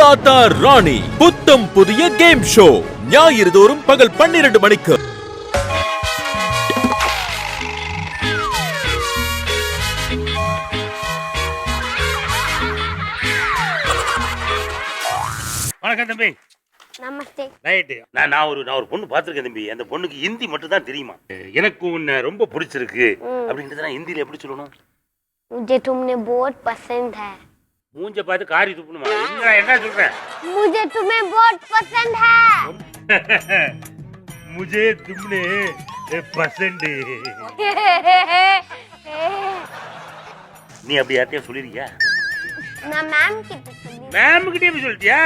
கோலாட்டா ராணி புத்தம் புதிய game show ஞாயிறு தோறும் பகல் பன்னிரண்டு மணிக்கு வணக்கம் தம்பி நமஸ்தே ரைட்டு நான் நான் ஒரு நான் ஒரு பொண்ணு பார்த்துருக்கேன் தம்பி அந்த பொண்ணுக்கு ஹிந்தி மட்டும் தான் தெரியுமா எனக்கு உன்னை ரொம்ப பிடிச்சிருக்கு அப்படின்றது நான் ஹிந்தியில் எப்படி சொல்லணும் मुझे तुमने बहुत पसंद है மூஞ்ச பார்த்து காரி துப்பணுமா என்ன என்ன சொல்றேன் मुझे तुम्हें बहुत पसंद है முஜே தும்னே பசண்டு நீ அப்படி யார்ட்டையும் சொல்லிருக்கியா நான் மேம் கிட்ட சொல்லி மேம் கிட்டே போய் சொல்லிட்டியா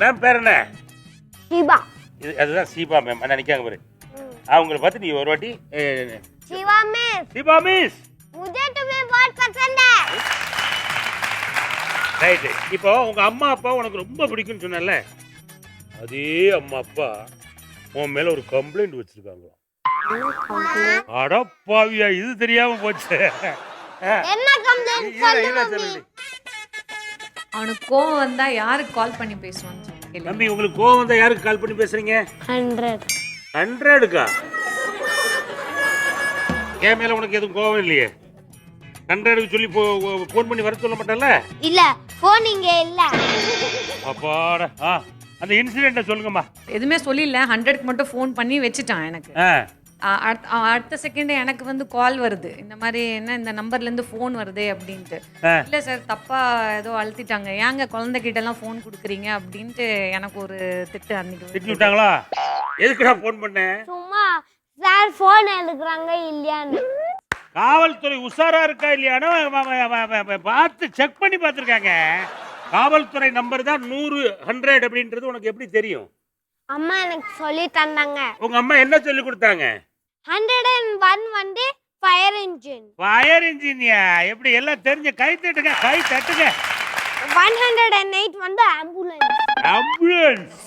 மேம் பேர் என்ன சிவா இது அதுதான் சீபா மேம் அண்ணா நிற்காங்க பாரு அவங்கள பார்த்து நீ ஒரு வாட்டி அஹ், शिवा मिस சீபா மிஸ் मुझे तुम्हें बहुत पसंद है ரைட்டு இப்போ உங்க அம்மா அப்பா உனக்கு ரொம்ப பிடிக்கும்னு சொன்னல அதே அம்மா அப்பா உன் மேல ஒரு கம்ப்ளைண்ட் வச்சிருக்காங்க அடப்பாவியா இது தெரியாம போச்சு. அவனுக்கு கோவம் வந்தா யாருக்கு கால் பண்ணி பேசுவான்னு கேளு. தம்பி உங்களுக்கு கோவம் வந்தா யாருக்கு கால் பண்ணி பேசுறீங்க? ஹண்ட்ரட் ஹண்ட்ரடுக்கா என் மேல உனக்கு எதுவும் கோவம் இல்லையே. ஹண்ட்ரடுக்கு சொல்லி ஃபோன் பண்ணி வர சொல்ல மாட்டேன்ல? இல்ல போன் இங்க இல்ல. அப்பாடா ஆ அந்த இன்சிடென்ட்டை சொல்லுங்கம்மா. எதுவுமே சொல்லிடல ஹண்ட்ரட்க்கு மட்டும் ஃபோன் பண்ணி வச்சுட்டான் எனக்கு. அடுத்த செகண்ட் எனக்கு வந்து கால் வருது. இந்த மாதிரி என்ன இந்த நம்பர்ல இருந்து ஃபோன் வருதே அப்படின்ட்டு. இல்ல சார் தப்பா ஏதோ அழுத்திட்டாங்க. ஏங்க குழந்தைகிட்ட எல்லாம் ஃபோன் கொடுக்குறீங்க அப்படின்ட்டு எனக்கு ஒரு திட்டு அன்னைக்கு திட்டி. விட்டாங்களா? எதுக்குடா ஃபோன் பண்ணேன் சும்மா சார் போன் எடுக்கிறாங்க இல்லையான்னு. காவல்துறை உஷாரா இருக்கா இல்லையானோ பார்த்து செக் பண்ணி பார்த்துருக்காங்க. காவல்துறை நம்பர் தான் நூறு ஹண்ட்ரட் அப்படின்றது உனக்கு எப்படி தெரியும்? அம்மா எனக்கு சொல்லி தந்தாங்க. உங்க அம்மா என்ன சொல்லி கொடுத்தாங்க? ஹண்ட்ரட் அண்ட் ஒன் வந்து ஃபயர் இன்ஜின் ஃபயர் இன்ஜினியா எப்படி எல்லாம் தெரிஞ்ச கை தட்டுங்க கை தட்டுங்க. ஒன் ஹண்ட்ரட் அண்ட் எயிட் வந்து ஆம்புலன்ஸ் ஆம்புலன்ஸ்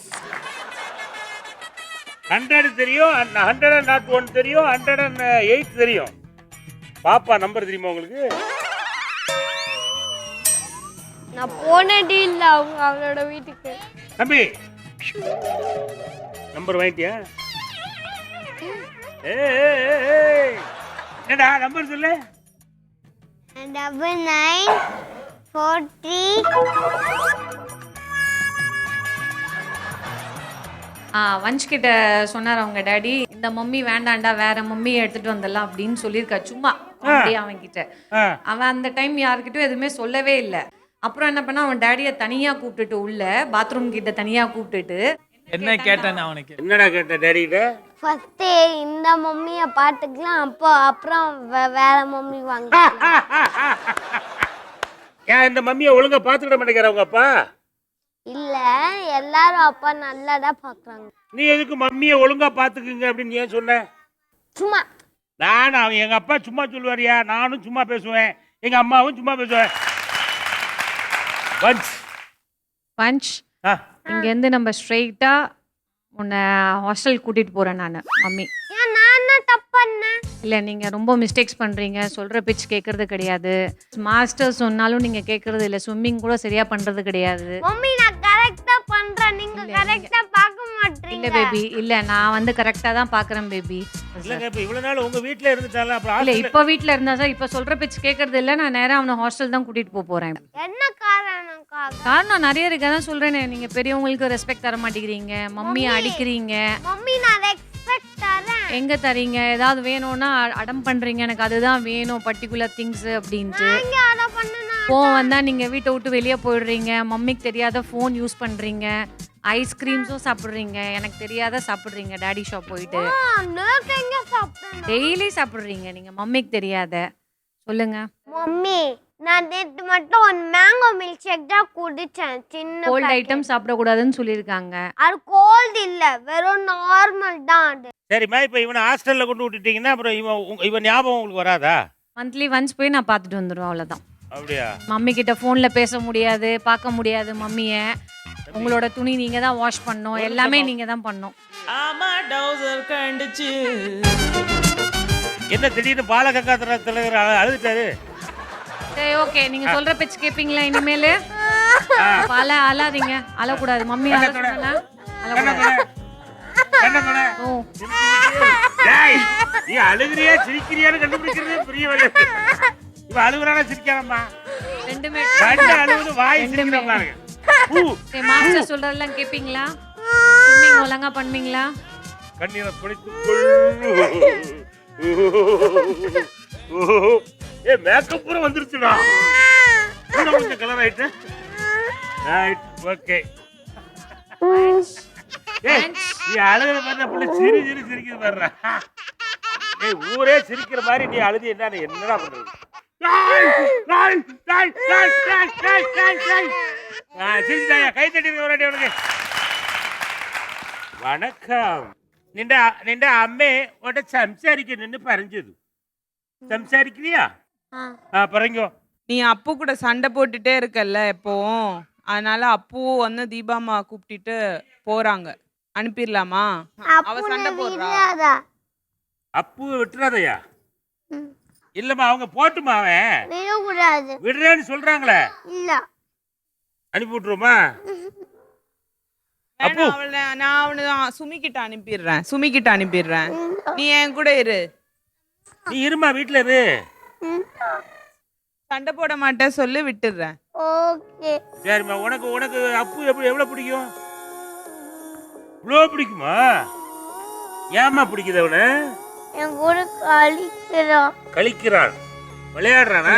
ஹண்ட்ரட் தெரியும் ஹண்ட்ரட் அண்ட் நாட் ஒன் தெரியும் ஹண்ட்ரட் அண்ட் எயிட் தெரியும். பாப்பா நம்பர் தெரியுமா உங்களுக்கு? நான் போனதே இல்ல அவங்க அவளோட வீட்டுக்கு. தம்பி! நம்பர் வாங்கிட்டியா? ஏய். என்னடா நம்பர் சொல்லு. டபுள் நைன் ஃபோர் த்ரீ வஞ்ச் கிட்ட சொன்னார் அவங்க டாடி இந்த மம்மி வேண்டாண்டா வேற மம்மி எடுத்துட்டு வந்துடலாம் அப்படின்னு சொல்லியிருக்கா. சும்மா அப்படியே அவன் கிட்ட. அவன் அந்த டைம் யார்கிட்டயும் எதுவுமே சொல்லவே இல்லை. அப்புறம் என்ன பண்ணா அவன் டாடியை தனியா கூப்பிட்டுட்டு உள்ள பாத்ரூம் கிட்ட தனியா கூப்பிட்டுட்டு என்ன கேட்டேன்? அவனுக்கு? என்னடா கேட்ட டேடிகிட்ட ஃபர்ஸ்ட் இந்த மம்மியை பார்த்துக்கலாம் அப்போ அப்புறம் வே- வேற மம்மி வாங்க ஏன் இந்த மம்மியை ஒழுங்கா பார்த்துக்கிட மாட்டேங்கிற உங்க அப்பா? இல்ல எல்லாரும் அப்பா நல்லாதான் பாக்குறாங்க. நீ எதுக்கு மம்மியை ஒழுங்கா பார்த்துக்குங்க அப்படின்னு ஏன் சொன்ன? சும்மா. நான் அவன் எங்க அப்பா சும்மா சொல்லுவாரியா. நானும் சும்மா பேசுவேன். எங்க அம்மாவும் சும்மா பேசுவேன். வன்ஸ் வஞ்ச் ஆ. இங்கேருந்து நம்ம ஸ்ட்ரெயிட்டா உன்னை ஹாஸ்டல் கூட்டிட்டு போறேன் நான் மம்மி. ஏன் நான் என்ன தப்பு பண்ணேன் இல்ல நீங்க ரொம்ப மிஸ்டேக்ஸ் பண்றீங்க. சொல்ற பிச் கேட்கறது கிடையாது. மாஸ்டர் சொன்னாலும் நீங்க கேட்கறது இல்ல. ஸ்விம்மிங் கூட சரியா பண்றது கிடையாது. மம்மி நான் பண்றேன் நீங்க கரெக்டா பார்க்க இல்ல மாட்டீங்க பேபி இல்ல நான் வந்து கரெக்டா தான் பாக்குறேன் பேபி இல்லைங்க இப்போ இவ்வளோ நாள் உங்க வீட்டில் இருந்துட்டால அப்புறம் இல்ல இப்ப வீட்ல இருந்தா சார் இப்ப சொல்ற பிச் கேட்கறது இல்ல நான் நேரா அவனை ஹாஸ்டல் தான் கூட்டிட்டு போக போறேன். என்ன காரணம்க்காக காரணம் நிறைய இருக்கு அதான் சொல்றேனே. நீங்க பெரியவங்களுக்கு ரெஸ்பெக்ட் தர மாட்டேங்கிறீங்க மம்மியை அடிக்கிறீங்க. மம்மி நான் ரெஸ்பெக்ட் தரேன். எங்க தரீங்க? ஏதாவது வேணும்னா அ- அடம் பண்றீங்க எனக்கு அதுதான் வேணும் பர்டிகுலர் திங்ஸ் அப்படின்ட்டு. ஃபோன் வந்தா நீங்க வீட்டை விட்டு வெளியே போயிடுறீங்க மம்மிக்கு தெரியாத ஃபோன் யூஸ் பண்றீங்க. ஐஸ்கிரீம்ஸும் சாப்பிடுறீங்க. எனக்கு தெரியாத சாப்பிடுறீங்க டாடி ஷாப் போயிட்டு. டெய்லி சாப்பிடுறீங்க நீங்க. மம்மிக்கு தெரியாத. சொல்லுங்க. மம்மி நான் நேத்து மட்டும் ஒரு மேங்கோ மில்க் ஷேக் தான் குடிச்சேன் சின்ன கோல்ட். ஐட்டம் சாப்பிடக்கூடாதுன்னு சொல்லியிருக்காங்க. அது கோல்ட் இல்ல வெறும் நார்மல் தான் அது. சரிம்மா இப்போ இவனை ஹாஸ்டலில் கொண்டு விட்டுட்டீங்கன்னா அப்புறம் இவன் உங்க- இவன் ஞாபகம் உங்களுக்கு வராதா? மந்த்லி ஒன்ஸ் போய் நான் பார்த்துட்டு வந்துடுவேன் அவ்வளோதான் அப்படியா? மம்மி கிட்ட ஃபோனில் பேச முடியாது பார்க்க முடியாது மம்மியை. உங்களோட துணி நீங்க தான் வாஷ் பண்ணணும். எல்லாமே நீங்க தான் பண்ணணும். ஆமா டவுசர் கண்டுச்சு. என்ன திடீர்னு பாலகங்கா தலைவர் அழுதுட்டாரு. சரி ஓகே நீங்க சொல்ற பேச்சு கேட்பீங்களா இனிமேல்? அல அழாதீங்க. அழக்கூடாது. மம்மி அழ சொன்னா அழக்கூடாது. ஓ. டேய், நீ அழுகிறியா சிரிக்கிறியான்னு கண்டுபிடிக்கிறது பெரிய வேலை. இவ அழுகுறானா சிரிக்கானம்மா ரெண்டுமே. கண்டு அழுகுது வாய். சிரிக்கிற பாருங்க. மாஸ்டர் சொல்றதெல்லாம் கேப்பீங்களா? ஸ்விம்மிங் ஒழுங்கா பண்ணுவீங்களா? கண்ணீரை துடைத்துக் ஏ மேக்கப் பூரா வந்துருச்சுடா. கொஞ்சம் கலர் ஆயிட்டு? ரைட் ஓகே ஏய் நீ அழுகிற மாதிரி அப்படி சிரி சிரி சிரிக்குது பாருடா. ஏய் ஊரே சிரிக்கிற மாதிரி நீ அழுது என்ன என்னடா பண்றது? டாய், டாய், டாய், டாய், டாய், டாய், டாய், டாய். ஆ, சிரிச்சுட்டாயா கை தட்டி ஒரு வாட்டி அவனுக்கு വണക്കം നിന്റെ നിന്റെ അമ്മയോടെ സംസാരിക്കുന്നു പറഞ്ഞത് സംസാരിക്കില്ല ஆ ആ പറഞ്ഞോ நீ அப்பு கூட சண்டை போட்டுட்டே இருக்கல்ல எப்பவும் அதனால அப்பு வந்து தீபாமா கூப்பிட்டுட்டு போறாங்க அனுப்பிடலாமா அவ சண்டை போடுறா விடாதா அப்பு விட்டுறாதயா ம். இல்லம்மா அவங்க போட்டுமா அவன்? விடக்கூடாது. விடுறேன்னு சொல்றாங்களே. இல்ல. அனுப்பி விட்டுருமா அப்பு. நான் அவனை தான் சுமிக்கிட்ட அனுப்பிடுறேன். சுமிக்கிட்ட அனுப்பிடுறேன். நீ என் கூட இரு. நீ இருமா வீட்டுல இரு. சண்டை போட மாட்டேன் சொல்லி விட்டுடுறேன். ஓகே. சரிம்மா உனக்கு உனக்கு அப்பு எப்படி எவ்வளவு பிடிக்கும்? இவ்வளோ பிடிக்குமா? ஏம்மா பிடிக்குது அவனை என் கூட கழிக்கிறோம் கழிக்கிறான். விளையாடுறானா?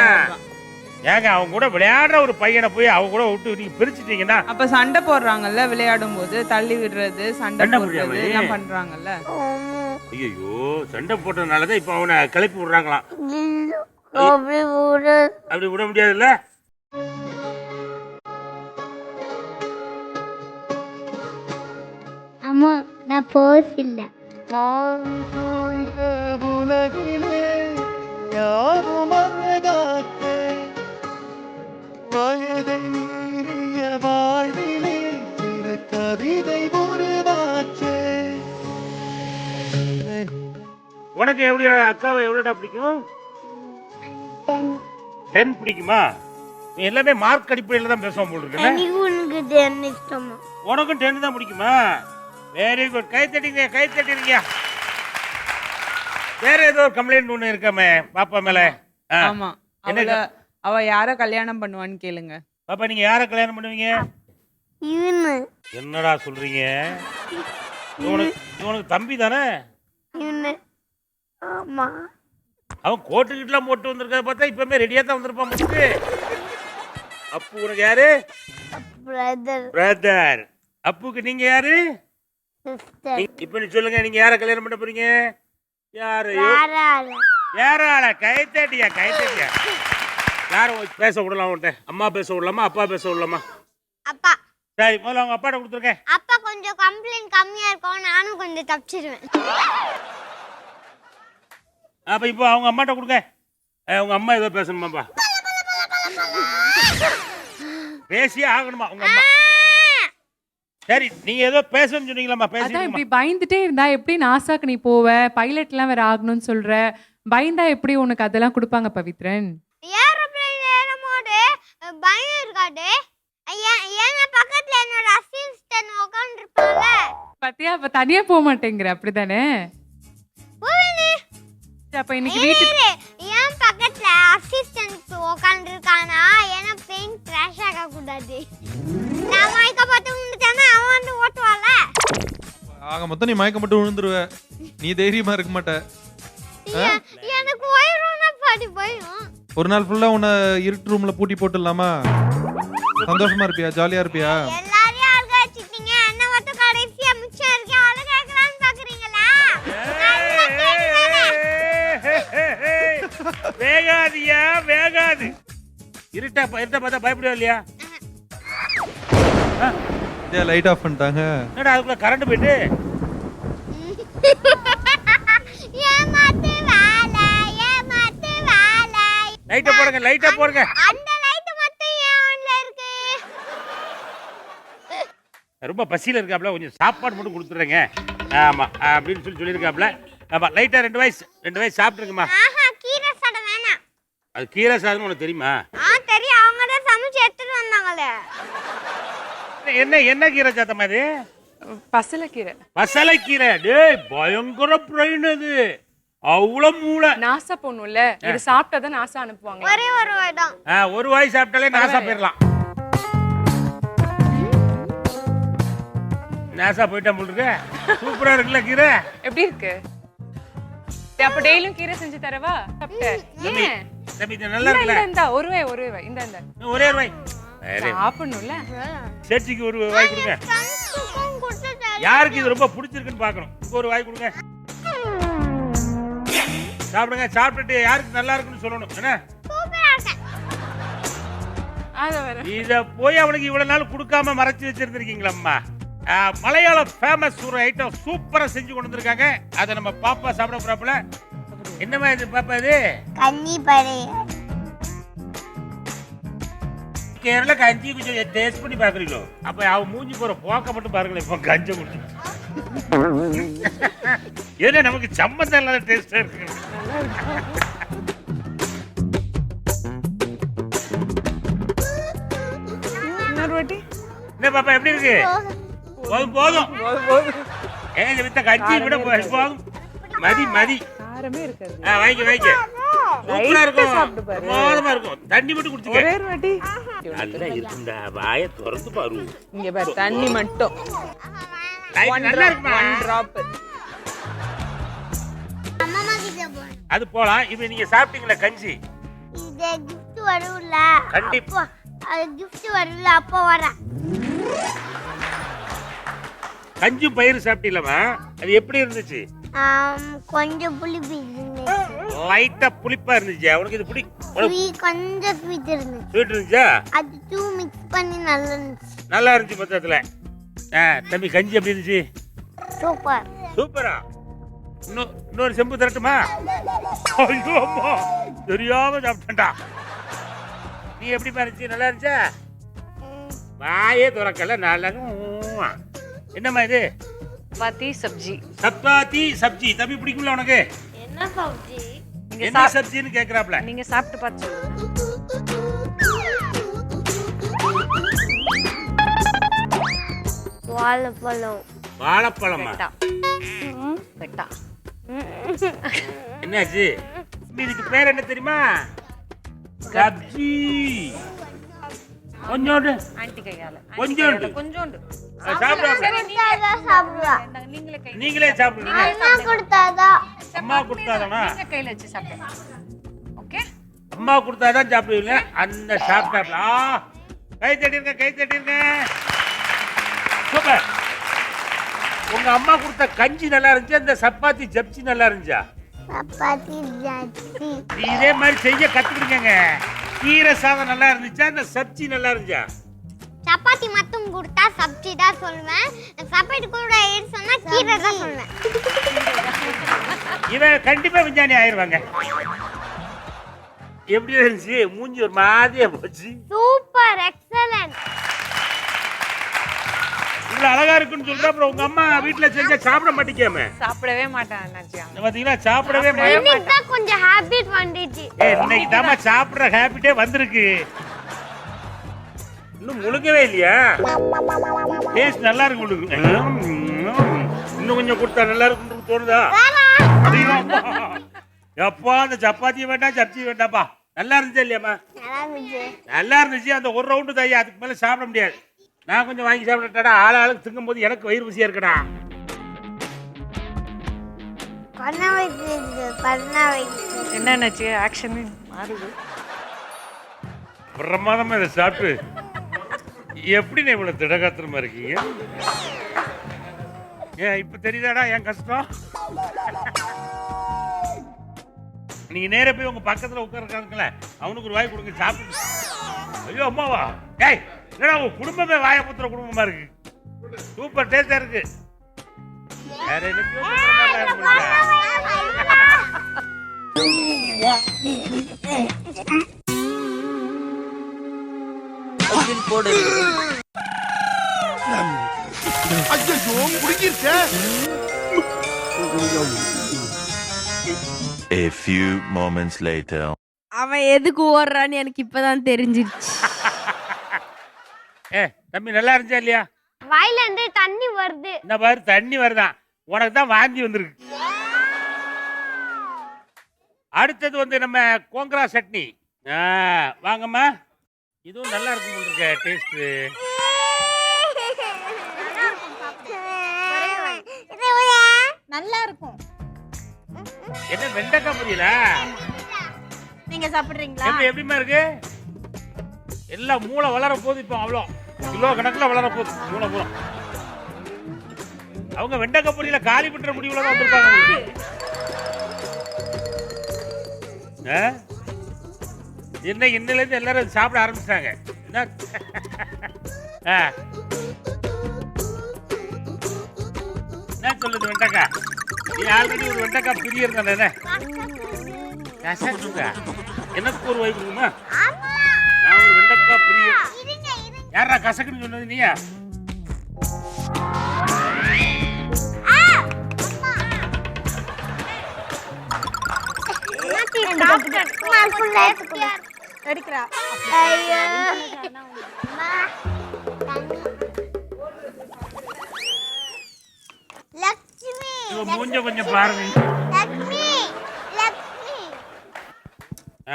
ஏங்க அவன் கூட விளையாடுற ஒரு பையனை போய் அவன் கூட விட்டு நீங்க பிரிச்சுட்டீங்கன்னா? அப்ப சண்டை போடுறாங்கல்ல விளையாடும் போது தள்ளி விடுறது சண்டை சண்டை போடுறது எல்லாம்? பண்றாங்கல்ல. ஐயோ சண்டை போட்டதுனால தான் இப்போ அவனை கிளப்பி விடுறாங்களாம். இல்ல. அப்படி விட அப்படி விட முடியாதுல்ல? அம்மா நான் போஸ் இல்லை. உலகிலே யாரும் அழகாத்தே வயதை மீறிய வாழ்விலே சிறு கவிதை உருவாச்சே. உனக்கு எப்படி அக்காவை எவ்வளோடா பிடிக்கும்? டென் பிடிக்குமா? நீ எல்லாமே மார்க் அடிப்படையில் தான் பேசுவோம் போல் இஷ்டமா? உனக்கும் டென் தான் பிடிக்குமா? வெரி குட் கை தட்டிங்க கை தட்டிருங்க வேற ஏதோ ஒரு கம்ப்ளைண்ட் ஒன்று இருக்காமே பாப்பா மேல. ஆமா. என்ன அவள அவ யார கல்யாணம் பண்ணுவான்னு கேளுங்க. பாப்பா நீங்க யாரை கல்யாணம் பண்ணுவீங்க? என்னடா சொல்றீங்க? இவனுக்கு இவனுக்கு தம்பி தானே? ஆமா. அவன் கோட்டு கிட்டலாம் போட்டு வந்திருக்கிறத பார்த்தா இப்பவுமே ரெடியா தான் வந்திருப்பான் முடிச்சு அப்பு உனக்கு யாரு? பிரதர் பிரதர் அப்புக்கு நீங்க யாரு? இப்ப நீ சொல்லுங்க நீங்க யார கல்யாணம் பண்ண போறீங்க? ஆளு யாரால? கை தட்டியா கை தட்டியா? யாரும் பேச விடலாம் உன்ட்ட அம்மா பேச விடலாமா அப்பா பேச விடலாமா? அப்பா. சரி முதல்ல அவங்க அப்பாட்ட கொடுத்துருக்கேன். அப்பா கொஞ்சம் கம்ப்ளைண்ட் கம்மியா இருக்கும் நானும் கொஞ்சம் தப்பிச்சிருவேன். அப்ப இப்போ அவங்க அம்மாட்ட கொடுங்க. உங்க அம்மா ஏதோ பேசணுமாப்பா. பேசியே ஆகணுமா உங்க அம்மா? சரி நீங்க ஏதோ பேசணும்னு சொன்னீங்களாம்மா அதான் இப்படி பயந்துட்டே இருந்தா எப்படி நாசாக்கு நீ போவ? பைலட்லாம் வேற ஆகணும்னு சொல்ற? பயந்தா எப்படி உனக்கு அதெல்லாம் கொடுப்பாங்க பவித்ரன்? ஏரோப்ளேன் ஏறும்போது பயம் இருக்காது. ஏன்னா பக்கத்துல என்னோட அசிஸ்டன்ட் உட்காந்துருப்பாங்க பாத்தியா? அப்ப தனியா போக மாட்டேங்கிற அப்படிதானே அப்ப இன்னைக்கு வீட்டுக்கு ஏன் பக்கத்துல அசிஸ்டன்ட் உட்காந்துருக்கானா ஏன்னா பிளேன் கிராஷ் ஆக கூடாது நான் மயக்க பார்த்து விழுந்துட்டேன்னா அவன் வந்து ஓட்டுவால ஆக மொத்தம் நீ மயக்கம் மட்டும் விழுந்துருவ. நீ தைரியமா இருக்க மாட்ட. எனக்கு உயரம்னா பாடி பயம். ஒரு நாள் ஃபுல்லா உன்னை இருட்டு ரூம்ல பூட்டி போட்டுடலாமா? சந்தோஷமா இருப்பியா? ஜாலியா இருப்பியா? வேகாதியா வேகாது. இருட்டா இருட்டா பார்த்தா பயப்படுவா இல்லையா? லைட் ஆஃப் பண்ணிட்டாங்க? என்னடா அதுக்குள்ள கரண்ட் போயிட்டு? லைட்டை போடுங்க லைட்டை போடுங்க அந்த லைட் மட்டும் ஏன் ஆன்ல இருக்கு ரொம்ப பசியில் இருக்காப்ல கொஞ்சம் சாப்பாடு மட்டும் கொடுத்துட்றேங்க. ஆமா அப்படின்னு சொல்லி சொல்லியிருக்காப்ல. ஆமா லைட்டா ரெண்டு வயசு ரெண்டு வயசு சாப்பிட்டுருங்கம்மா ஆஹா கீரை சாதம் வேணாம் அது கீரை சாதம் உனக்கு தெரியுமா? ஆ தெரியும். அவங்க தான் சமைச்சு எடுத்துட்டு வந்தாங்களே. என்ன என்ன கீரை சாத்தம்மா இது பசலக்கீரை. பசலைக்கீரை. டேய் பயங்கர பிரெயின் அது. அவ்வளவு மூளை. நாசா போகணும்ல இது சாப்பிட்டா நாசா அனுப்புவாங்க. ஒரே ஒரு இடம் ஆ, ஒரு வாய் சாப்பிட்டாலே நாசா போயிடலாம். நாசா போயிட்டா முழுக்க சூப்பரா இருக்குல்ல கீரை? எப்படி இருக்கு? அப்ப டெய்லியும் கீரை செஞ்சு தரவா? சாப்பிட்டேன் ஏன்? தம்பி இது நல்லா இந்த இருக்குல்ல? இந்த ஒரு வாய் ஒரு வாய் இந்த. இந்த இன்னும் ஒரே ஒரு வாய். சரி, சாப்பிடணும்ல? சேச்சிக்கு ஒரு வாய் கொடுங்க. ஃப்ரெண்ட்ஸுக்கும் கொடுத்து யாருக்கு இது ரொம்ப பிடிச்சிருக்குன்னு பார்க்கணும்? இங்க ஒரு வாய் கொடுங்க. சாப்பிடுங்க சாப்பிட்டுட்டு யாருக்கு நல்லா இருக்குன்னு சொல்லணும். என்ன? சூப்பரா இருக்கேன் அத வர இத போய் அவனுக்கு இவ்வளவு நாள் கொடுக்காம மறைச்சு வச்சிருந்திருக்கீங்களம்மா. ஆ, மலையாள ஃபேமஸ் ஒரு ஐட்டம் சூப்பரா செஞ்சு கொண்டு வந்திருக்காங்க. அதை நம்ம பாப்பா சாப்பிட போறாப்புல. என்னம்மா இது பாப்பா இது கன்னி பழைய கேரள கஞ்சி கொஞ்சம் டேஸ்ட் பண்ணி பாக்குறீங்களோ? அப்ப அவ மூஞ்சி போற போக்க மட்டும் பாருங்களேன் இப்போ கஞ்ச குடிச்சு ஏன்னா நமக்கு சம்மந்தம் இல்லாத டேஸ்டா இருக்கு. என்ன பாப்பா எப்படி இருக்கு? போதும். போதும் ஏங்க வித்த கஞ்சி விட போதும். மதி மதி. காரமே இருக்காது. ஆ, வாங்கிக்க வாங்கிக்க சூப்பரா இருக்கும். சாப்பிட்டு பாரு. பிரமாதமா இருக்கும். தண்ணி மட்டும் குடிச்சுக்க. ஒரே ஒரு வாட்டி. நல்லா இருக்கும்டா வாயை திறந்து பாரு. இங்க பாரு தண்ணி மட்டும். நல்லா இருக்குமா? ஒன் டிராப் அது போலாம். இப்ப நீங்க சாப்பிட்டீங்களா கஞ்சி? இது கிஃப்ட் வரும்ல. கண்டிப்பா. அது கிஃப்ட் வரும்ல அப்போ வரேன். கஞ்சும் பயிர் சாப்பிட்டீங்களா அது எப்படி இருந்துச்சு? கொஞ்சம் புளிப்பு லைட்டா புளிப்பா இருந்துச்சு. உனக்கு இது பிடி கொஞ்சம் ஸ்வீட் இருந்துச்சு. ஸ்வீட் இருந்துச்சா? அது டூ மிக்ஸ் பண்ணி நல்லா இருந்துச்சு. நல்லா இருந்துச்சு மொத்தத்துல தம்பி கஞ்சி எப்படி இருந்துச்சு? சூப்பர். சூப்பரா? இன்னொரு செம்பு தரட்டுமா? ஐயோ அம்மா. தெரியாம சாப்பிட்டேன்டா. நீ எப்படி இருந்துச்சு? நல்லா இருந்துச்சா? வாயே துறக்கல நல்லா. என்னம்மா இது? பாத்தி சப்ஜி. சப்பாத்தி சப்ஜி. தம்பி பிடிக்கும்ல உனக்கு? என்ன சப்ஜி? நீங்க என்ன சாப்- சப்ஜின்னு கேக்குறாப்ல? நீங்க சாப்பிட்டு பார்த்து சொல்லுங்க. வாழைப்பழம். வாழைப்பழமா? பெட்டா. என்னாச்சு? இதுக்கு பேர் என்ன தெரியுமா? சப்ஜி. கொஞ்சோண்டு. ஆன்ட்டி கையால. கொஞ்சோண்டு. கொஞ்சோண்டு. சாப்பிடாம சாப்பிடுவா இந்தாங்க, நீங்களே கை நீங்களே சாப்பிடுங்க. அம்மா கொடுத்தாதான் அம்மா கொடுத்தாதானா? கையில வச்சு சாப்பிடுங்க. ஓகே அம்மா கொடுத்தாதான் சாப்பிடுவீங்க. அந்த சாப்பிட்டாப்ல. கை தட்டிருங்க கை தட்டிருங்க. சூப்பர். உங்க அம்மா கொடுத்த கஞ்சி நல்லா இருந்துச்சு? அந்த சப்பாத்தி ஜப்சி நல்லா இருந்துச்சா? சப்பாத்தி ஜாஸ்தி இதே மாதிரி செய்ய கத்துக்கிடுங்க கீரை சாதம் நல்லா இருந்துச்சா? அந்த சப்ஜி நல்லா இருந்துச்சா? சப்பாத்தி மட்டும் கொடுத்தா சப்ஜி தான் சொல்லுவேன். சப்பாத்தி கூட ஏறு சொன்னா கீரை தான் சொல்லுவேன். இவன் கண்டிப்பா விஞ்ஞானி ஆயிருவாங்க. எப்படி இருந்துச்சு? மூஞ்சி ஒரு மாதிரியா போச்சு. சூப்பர் எக்ஸலன்ட் இவ்வளவு அழகா இருக்குன்னு சொல்ற அப்புறம் உங்க அம்மா வீட்டுல செஞ்சா சாப்பிட மாட்டேங்காம சாப்பிடவே மாட்டேன் பாத்தீங்கன்னா சாப்பிடவே மாட்டேன் கொஞ்சம் ஹேபிட் வந்துச்சு. இன்னைக்கு தாம்மா சாப்பிடுற ஹேபிட்டே வந்திருக்கு. இன்னும் முழுங்கவே இல்லையா? டேஸ்ட் நல்லா இருக்கு உங்களுக்கு. இன்னும் கொஞ்சம் கொடுத்தா நல்லா இருக்குன்னு தோணுதா. எப்பா அந்த சப்பாத்தி வேண்டாம் சப்ஜி வேண்டாம்ப்பா நல்லா இருந்துச்சு இல்லையாம்மா? நல்லா இருந்துச்சு. நல்லா இருந்துச்சு அந்த ஒரு ரவுண்டு தையா அதுக்கு மேல சாப்பிட முடியாது. நான் கொஞ்சம் வாங்கி சாப்பிட்டுட்டா ஆள் ஆளுக்கு திங்கும் போது எனக்கு வயிறு ருசியா இருக்கடா. பண்ண வைத்து பண்ண வைத்து என்ன அண்ணாச்சி ஆக்ஷன்? மாறுது பிரமாதமா இதை சாப்பிட்டு. எப்படி நீ இவ்வளவு திடகாத்திரமா இருக்கீங்க ஏன் இப்போ தெரியுதாடா என் கஷ்டம் நீங்க நேராக போய் உங்க பக்கத்துல உட்கார்றாங்கல்ல அவனுக்கு ஒரு வாய் கொடுங்க சாப்பிட்டு ஐயோ அம்மாவா ஏய் என்னடா உங்க குடும்பமே வாய புத்துற குடும்பமா இருக்கு சூப்பர் டேஸ்டா இருக்கு வேற என்ன இருக்கு போல. ஐயோ முடிஞ்சிருச்சே A few moments later. அவன் எதுக்கு ஓடுறான்னு எனக்கு இப்பதான் தெரிஞ்சிருச்சு. ஏ தம்பி நல்லா இருந்துச்சா இல்லையா? வாயில இருந்து தண்ணி வருது. இந்த பாரு தண்ணி வருதான் உனக்கு தான் வாந்தி வந்திருக்கு. அடுத்தது வந்து நம்ம கோங்கரா சட்னி. ஆ வாங்கம்மா. இதுவும் நல்லா இருக்கும் போல இருக்க டேஸ்ட்டு நல்லா இருக்கும். என்ன வெண்டைக்காய் புரியல? நீங்க சாப்பிடுறீங்களா? எப்படி எப்படிமா இருக்கு? எல்லாம் மூளை வளர போகுது இப்போ அவ்வளோ. கிலோ கணக்கில் வளர போகுது மூளை பூரா அவங்க வெண்டைக்காய் பொரியல காலி பண்ற முடிவுல தான் வந்திருக்காங்க. உங்களுக்கு. ஆ? என்ன இன்னிலேருந்து எல்லாரும் சாப்பிட ஆரம்பிச்சிட்டாங்க. என்ன ஆ. என்ன சொல்லுது வெண்டக்கா? நீ ஆல்ரெடி ஒரு வெண்டக்கா பிரியர் தானே எனக்கு ஒரு வாய்ப்பு இருக்குமா நான் ஒரு வெண்டக்கா பிரியர் யாரா கசக்குன்னு சொன்னது நீயா? எடுக்கிறா. ஐயோ. லக்ஷ்மி இவன் மூஞ்ச கொஞ்சம் பாருங்க. லக்ஷ்மி லக்ஷ்மி.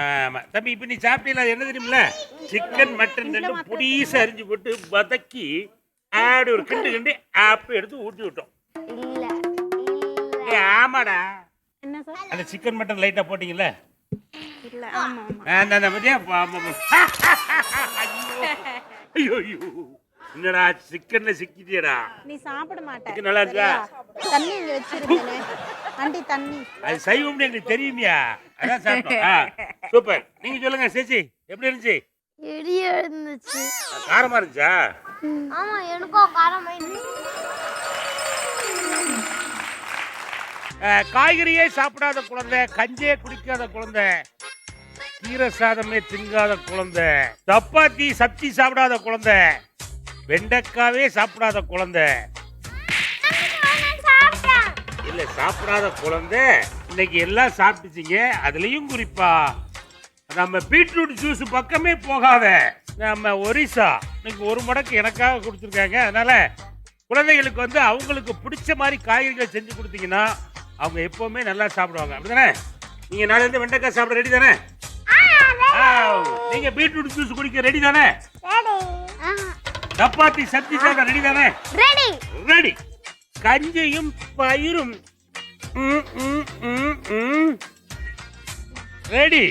ஆமா. தம்பி இப்ப நீ சாப்பிட்டீங்களா? என்ன தெரியுமில சிக்கன் மட்டன் ரெண்டும் புடிசா அரிஞ்சு போட்டு வதக்கி ஆடு ஒரு கிண்டு கிண்டு ஆப்பு எடுத்து ஊட்டி விட்டோம். ஆமாடா. என்ன சார்? அந்த சிக்கன் மட்டன் லைட்டா போட்டீங்கல்ல? ஆமா பத்தியா? பா- பா. ஐயோ ஐயோ என்னடா சிக்கன்ல சிக்கிட்டியடா? நீ சாப்பிட மாட்ட. நல்லா இருக்கா தண்ணி இங்க வச்சிருக்கேனே. ஆண்டி தண்ணி. அது சைவம்னு எங்களுக்கு தெரியுமியா? அதான் சாப்பிட்டோம். சூப்பர். நீங்க சொல்லுங்க சேச்சி எப்படி இருந்துச்சு? இடி இருந்துச்சு. காரமா இருந்துச்சா? ஆமா எனக்கும் காரமா காய்கறியே சாப்பிடாத குழந்தை கஞ்சே குடிக்காத குழந்தை. கீரை சாதமே திங்காத குழந்தை. சப்பாத்தி சப்தி சாப்பிடாத குழந்தை. வெண்டைக்காவே சாப்பிடாத குழந்தை. இல்ல சாப்பிடாத குழந்தை. இன்னைக்கு எல்லாம் சாப்பிட்டுச்சிங்க. அதுலயும் குறிப்பா நம்ம பீட்ரூட் ஜூஸ் பக்கமே போகாத. நம்ம ஒரிசா. இன்னைக்கு ஒரு மடக்கு எனக்காக கொடுத்துருக்காங்க. அதனால குழந்தைகளுக்கு வந்து அவங்களுக்கு பிடிச்ச மாதிரி காய்கறிகளை செஞ்சு கொடுத்தீங்கன்னா அவங்க எப்போவுமே நல்லா சாப்பிடுவாங்க. அப்படிதானே? நீங்கள் நாளைக்கு வெண்டைக்காய் சாப்பிட ரெடி தானே? நீங்க பீட்ரூட் ஜூஸ் குடிக்க ரெடி தானே? சப்பாத்தி சப்தி சாப்பிட ரெடி தானே? ரெடி ரெடி கஞ்சியும் பயிரும். ரெடி